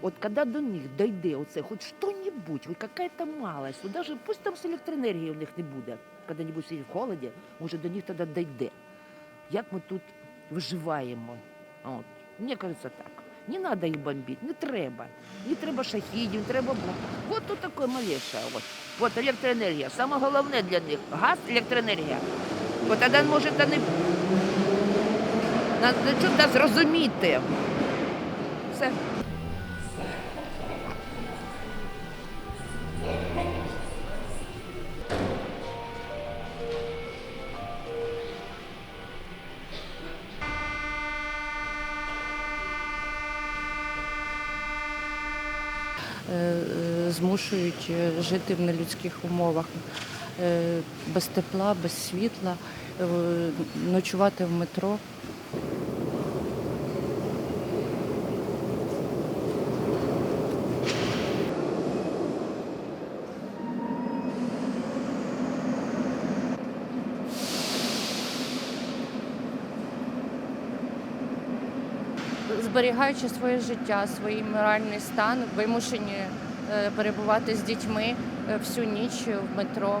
Вот когда до них дойде оце, хоч що-небудь, хоч какая-то малость, вот даже пусть там з електроенергії у них не буде, коли-небудь сидять в холоді, може до них тоді дойде. Як ми тут виживаємо? От. Мені кажеться так. Не треба їх бомбити, не треба. Не треба шахідів, не треба бомб. От тут таке малейше. От. от електроенергія. Саме головне для них газ, електроенергія. Бо тоді може та не на, на чому та зрозуміти. Все. е, е, змушують е, жити в нелюдських умовах, без тепла, без світла, ночувати в метро. Зберігаючи своє життя, свій моральний стан, вимушені е, перебувати з дітьми е, всю ніч в метро,